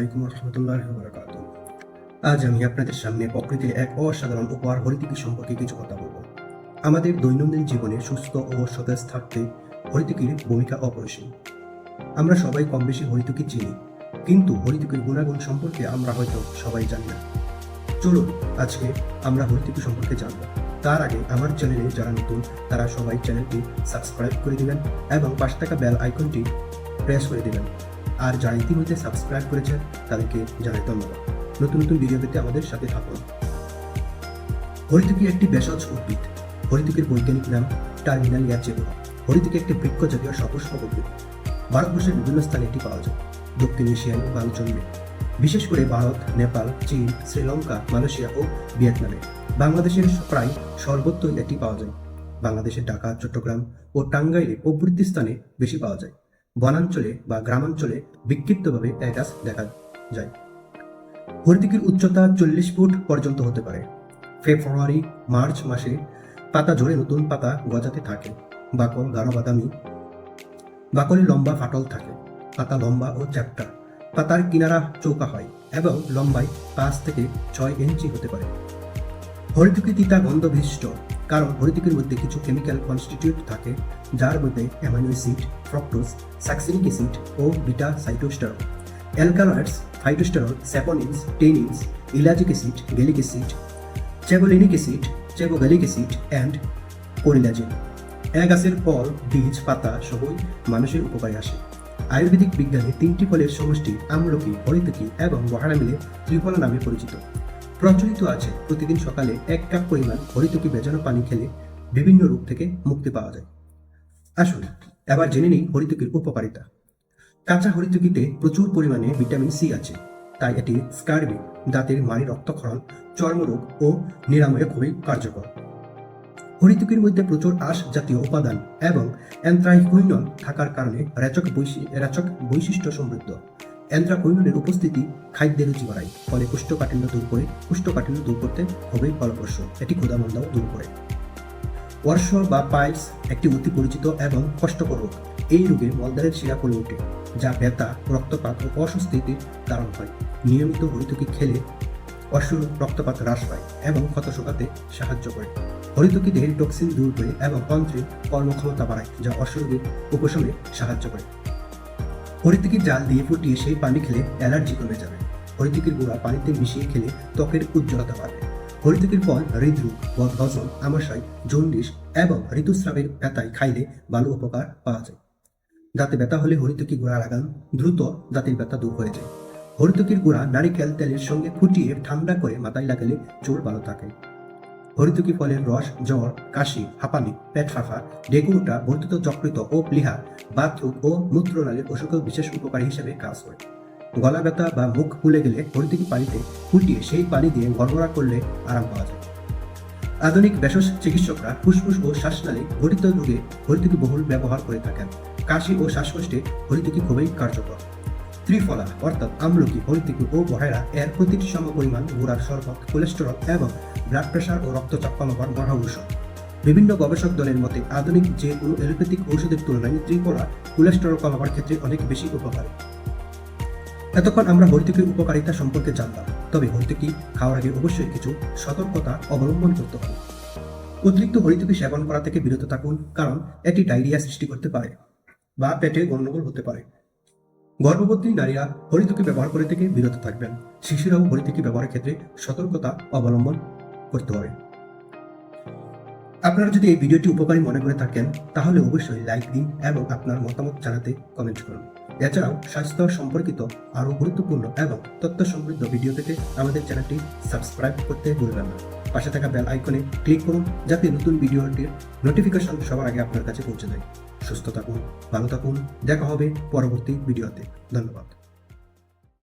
আলাইকুম রহমতুল্লাহ বরকাত আজ আমি আপনাদের সামনে প্রকৃতির এক অসাধারণ উপহার হরিতিকি সম্পর্কে কিছু কথা বলব। আমাদের দৈনন্দিন জীবনে সুস্থ ও সতেজ থাকতে হরিতিকির ভূমিকা অপরিসীম। আমরা সবাই কম বেশি হরিতকি চিনি, কিন্তু হরিতকির গুণাগুণ সম্পর্কে আমরা হয়তো সবাই জানি না। চলুন, আজকে আমরা হরিতকি সম্পর্কে জানব। তার আগে আমার চ্যানেলে যারা নতুন, তারা সবাই চ্যানেলটি সাবস্ক্রাইব করে দিবেন এবং পাশে থাকা বেল আইকনটি প্রেস করে দিবেন। আর যারা ইতিমধ্যে সাবস্ক্রাইব করেছেন, তাদেরকে জানাই ধন্যবাদ। নতুন নতুন ভিডিও পেতে আমাদের সাথে থাকুন। হরিতকি একটি ভেষজ উদ্ভিদ। হরিতকির বৈজ্ঞানিক নাম টার্মিনাল ইয়াচেবোরা হরিতকি একটি বৃক্ষ জাতীয় সপুষ্পক উদ্ভিদ। ভারতবর্ষের বিভিন্ন স্থানে এটি পাওয়া যায়। দক্ষিণ এশিয়ায় ভালো জন্মে বিশেষ করে ভারত, নেপাল, চীন, শ্রীলঙ্কা, মালয়েশিয়া ও ভিয়েতনামে। বাংলাদেশের প্রায় সর্বত্রই এটি পাওয়া যায়। বাংলাদেশের ঢাকা, চট্টগ্রাম ও টাঙ্গাইলে প্রভৃতি স্থানে বেশি পাওয়া যায়। বনাঞ্চলে বা গ্রামাঞ্চলে বিক্ষিপ্তভাবে এ গাছ দেখা যায়। হরিতিকির উচ্চতা চল্লিশ ফুট পর্যন্ত হতে পারে। ফেব্রুয়ারি, মার্চ মাসে পাতা ঝরে নতুন পাতা গজাতে থাকে। বাকল, গাঢ় বাদামি। বাকলে লম্বা ফাটল থাকে। পাতা লম্বা ও চ্যাপ্টা। পাতার কিনারা চৌকা হয় এবং লম্বায় পাঁচ থেকে ছয় ইঞ্চি হতে পারে। হরিতকি তিতা গন্ধ বিশিষ্ট কারণ হরিতকির মধ্যে কিছু কেমিক্যাল কনস্টিটিউট থাকে, যার মধ্যে amino acid fructose succinic acid O beta sitosterol alkaloids phytosterol saponins tannins ellagic acid gallic acid chebulinic acid chebulagic acid and corilagin এক গাছের ফল, বীজ, পাতা সবই মানুষের উপকারে আসে। আয়ুর্বেদিক বিজ্ঞানে তিনটি ফলের সমষ্টি আমলকি, হরিতকি এবং বহারা মিলে ত্রিফলা নামে পরিচিত। প্রচলিত আছে। প্রতিদিন সকালে এক কাপ পরিমাণ হরিতকি ভেজানো পানি খেলে বিভিন্ন রোগ থেকে মুক্তি পাওয়া যায়। আসুন, এবার জেনে নিই হরিতকির উপকারিতা। কাঁচা হরিতকিতে প্রচুর পরিমাণে ভিটামিন সি আছে। তাই এটি স্কার্বি, দাঁতের মাড়ি রক্তক্ষরণ, চর্মরোগ ও নিরাময়ে খুবই কার্যকর। হরিতকির মধ্যে প্রচুর আঁশ জাতীয় উপাদান এবং অ্যান্থ্রাইকুইনন থাকার কারণে রেচক বৈশি, রেচক বৈশিষ্ট্য সমৃদ্ধ। অ্যান্থ্রাকুইননের উপস্থিতি খাদ্যের রুচি বাড়ায়, ফলে কুষ্ঠকাঠিন্য দূর করে কুষ্ঠকাঠিন্য দূর করতে খুবই ফলপ্রসূ। এটি ক্ষুধামন্দাও দূর করে। ওয়ার্ষ বা পাইলস একটি অতি পরিচিত এবং কষ্টকর রোগ। এই রোগে মলদ্বারের শিরা ফুলে ওঠে, যা ব্যথা, রক্তপাত ও অস্বস্তির কারণ হয়। নিয়মিত হরিতকি খেলে অশ্ব রক্তপাত হ্রাস পায় এবং ক্ষত শুকাতে সাহায্য করে। হরিতকি দেহের টক্সিন দূর করে এবং অন্ত্রের কর্মক্ষমতা বাড়ায়, যা অশ্বরোগের উপশমে সাহায্য করে। হরিতকির জাল দিয়ে ফুটিয়ে সেই পানি খেলে অ্যালার্জি কমে যাবে। হরিতকির গুঁড়া পানিতে মিশিয়ে খেলে ত্বকের উজ্জ্বলতা বাড়বে। হরিতকির ফল হৃদরোগ বদহজম আমাশয়, জন্ডিস এবং ঋতুস্রাবের ব্যথায় খাইলে ভালো উপকার পাওয়া যায়। দাঁতে ব্যথা হলে হরিতকি গুঁড়া লাগান, দ্রুত দাঁতের ব্যথা দূর হয়ে যায়। হরিতকির গুঁড়া নারিকেল তেলের সঙ্গে ফুটিয়ে ঠান্ডা করে মাথায় লাগালে চুল ভালো থাকে। হরিতকি ফলের রস, জ্বর, কাশি, হাঁপানি, পেট ফাঁফা ডেঙ্গুটা বর্ধিত যকৃত ও প্লিহা বাথরুম ও মূত্রনালীর অসুখেও বিশেষ উপকারী হিসেবে কাজ করে। গলা ব্যথা বা মুখ ফুলে গেলে হরিতকি পানিতে ফুটিয়ে সেই পানি দিয়ে গড়গড়া করলে আরাম পাওয়া যায়। আধুনিক ভেষজ চিকিৎসকরা ফুসফুস ও শ্বাসনালী গঠিত রোগে হরিতকি বহুল ব্যবহার করে থাকেন। কাশি ও শ্বাসকষ্টে হরিতকি খুবই কার্যকর। ত্রিফলা অর্থাৎ আমলকি হরিতকি ও বহেরা এর প্রতিটি সম পরিমাণ গুড়ার শরবত, কোলেস্টেরল এবং ব্লাড প্রেশার ও রক্তচাপ কমাবার মহা ঔষধ বিভিন্ন গবেষক দলের মতে আধুনিক যে কোনো এলোপ্যাথিক ঔষধের তুলনায় ত্রিফলা কোলেস্টেরল কমাবার ক্ষেত্রে অনেক বেশি উপকারী। এতক্ষণ আমরা হরিতকির উপকারিতা সম্পর্কে জানলাম, তবে হরিতকি খাওয়ার আগে অবশ্যই কিছু সতর্কতা অবলম্বন করতে হবে। অতিরিক্ত হরিতকি সেবন করা থেকে বিরত থাকুন, কারণ এটি ডায়রিয়া সৃষ্টি করতে পারে বা পেটে গণ্ডগোল হতে পারে। গর্ভবতী নারীরা হরিতকি ব্যবহার করে থেকে বিরত থাকবেন। শিশুরাও হরিতকি ব্যবহারের ক্ষেত্রে সতর্কতা অবলম্বন করতে হবে। আপনারা যদি এই ভিডিওটি উপকারী মনে করে থাকেন, তাহলে অবশ্যই লাইক দিন এবং আপনার মতামত জানাতে কমেন্ট করুন। এছাড়াও, স্বাস্থ্য সম্পর্কিত আরও গুরুত্বপূর্ণ এবং তথ্য সমৃদ্ধ ভিডিও পেতে আমাদের চ্যানেলটি সাবস্ক্রাইব করতে ভুলবেন না। পাশে থাকা বেল আইকনে ক্লিক করুন, যাতে নতুন ভিডিওটির নোটিফিকেশন সবার আগে আপনার কাছে পৌঁছে যায়। সুস্থ থাকুন, ভালো থাকুন, দেখা হবে পরবর্তী ভিডিওতে ধন্যবাদ।